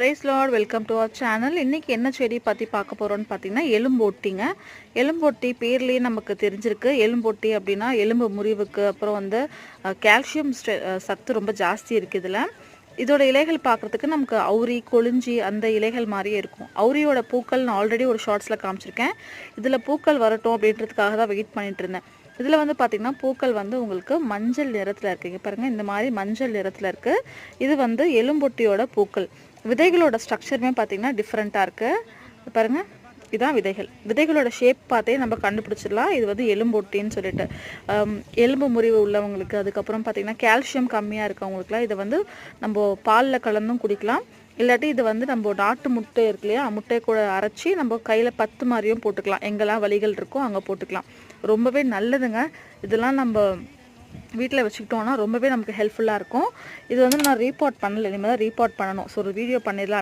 Praise lord welcome to our channel இன்றைக்கி என்ன செடி பற்றி பார்க்க போகிறோம்னு பார்த்தீங்கன்னா எலும்போட்டிங்க. எலும்போட்டி பேர்லேயே நமக்கு தெரிஞ்சிருக்கு. எலும்போட்டி அப்படின்னா எலும்பு முறிவுக்கு அப்புறம் வந்து கால்சியம் சத்து ரொம்ப ஜாஸ்தி இருக்குது இதில். இதோட இலைகள் பார்க்குறதுக்கு நமக்கு அவுரி கொளிஞ்சி அந்த இலைகள் மாதிரியே இருக்கும். அவுரியோட பூக்கள் நான் ஆல்ரெடி ஒரு ஷார்ட்ஸில் காமிச்சிருக்கேன். இதில் பூக்கள் வரட்டும் அப்படின்றதுக்காக தான் வெயிட் பண்ணிட்டு இருந்தேன். இதில் வந்து பார்த்திங்கன்னா பூக்கள் வந்து உங்களுக்கு மஞ்சள் நிறத்தில் இருக்குங்க. பாருங்கள் இந்த மாதிரி மஞ்சள் நிறத்தில் இருக்குது இது வந்து எலும்பொட்டியோட பூக்கள். விதைகளோட ஸ்ட்ரக்சருமே பார்த்திங்கன்னா டிஃப்ரெண்ட்டாக இருக்குது பாருங்கள் இதுதான் விதைகள். விதைகளோட ஷேப் பார்த்தே நம்ம கண்டுபிடிச்சிடலாம். இது வந்து எலும்பொட்டின்னு சொல்லிட்டு. எலும்பு முறிவு உள்ளவங்களுக்கு அதுக்கப்புறம் பார்த்திங்கன்னா கால்சியம் கம்மியாக இருக்கவங்களுக்குலாம் இதை வந்து நம்ம பாலில் கலந்தும் குடிக்கலாம். இல்லாட்டி இது வந்து நம்ம நாட்டு முட்டை இருக்கு இல்லையா முட்டையை கூட அரைச்சி நம்ம கையில் பத்து மாதிரியும் போட்டுக்கலாம். எங்கெல்லாம் வலிகள் இருக்கோ அங்கே போட்டுக்கலாம். ரொம்பவே நல்லதுங்க. இதெல்லாம் நம்ம வீட்டில் வச்சுக்கிட்டோம்னா ரொம்பவே நமக்கு ஹெல்ப்ஃபுல்லாக இருக்கும். இது வந்து நான் ரீபார்ட் பண்ணல. இனிமேல் தான் ரீபார்ட் பண்ணணும். ஸோ ஒரு வீடியோ பண்ணிடலாம்.